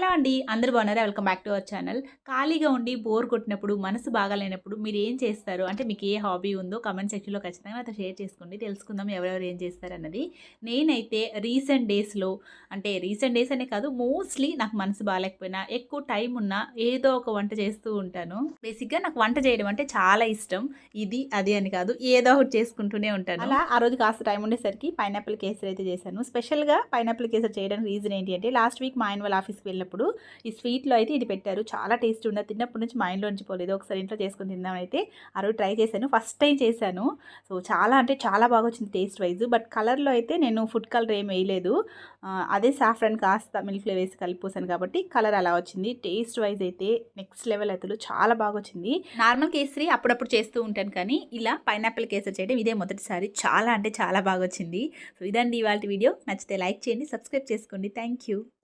Hello అండి? అందరు బాగున్నారా? Welcome back to our channel. ఖాళీగా ఉండి బోర్ కొట్టినప్పుడు మనసు బాగాలేనప్పుడు మీరు ఏం చేస్తారు? అంటే మీకు ఏ హాబీ ఉందో కమెంట్ సెక్షన్లో ఖచ్చితంగా నాతో షేర్ చేసుకోండి. తెలుసుకుందాం ఎవరెవరు ఏం చేస్తారు అన్నది. నేనైతే రీసెంట్ డేస్లో అంటే రీసెంట్ డేస్ అనే కాదు మోస్ట్లీ నాకు మనసు బాగాలేకపోయినా ఎక్కువ టైం ఉన్నా ఏదో ఒక వంట చేస్తూ ఉంటాను. బేసిక్గా నాకు వంట చేయడం అంటే చాలా ఇష్టం. ఇది అది అని కాదు ఏదో ఒకటి చేసుకుంటూనే ఉంటాను. అలా ఆ రోజు కాస్త టైం ఉండేసరికి పైనాపిల్ కేసరి అయితే చేశాను. స్పెషల్గా పైనాపిల్ కేసరి చేయడానికి రీజన్ ఏంటి అంటే లాస్ట్ వీక్ మా ఆయన వాళ్ళ ఆఫీస్కి వెళ్ళినప్పుడు ఈ స్వీట్లో అయితే ఇది పెట్టారు. చాలా టేస్ట్ ఉండదు. తిన్నప్పటి నుంచి మైండ్లో నుంచి పోలేదు. ఒకసారి ఇంట్లో చేసుకుని తిందామైతే ఆ రోజు ట్రై చేశాను. ఫస్ట్ టైం చేశాను. సో చాలా అంటే చాలా బాగా వచ్చింది టేస్ట్ వైజ్. బట్ కలర్లో అయితే నేను ఫుడ్ కలర్ ఏం వేయలేదు. అదే సాఫ్రన్ కాస్త మిల్క్ ఫ్లేవర్ వేసి కాబట్టి కలర్ అలా వచ్చింది. టేస్ట్ వైజ్ అయితే నెక్స్ట్ లెవెల్ అయితే చాలా బాగా వచ్చింది. నార్మల్ కేసరి అప్పుడప్పుడు చేస్తూ ఉంటాను కానీ ఇలా పైనాపిల్ కేసరి చేయడం ఇదే మొదటిసారి. చాలా అంటే చాలా బాగా వచ్చింది. సో ఇదండి ఇవాళ వీడియో. నచ్చితే లైక్ చేయండి సబ్స్క్రైబ్ చేసుకోండి. Thank you.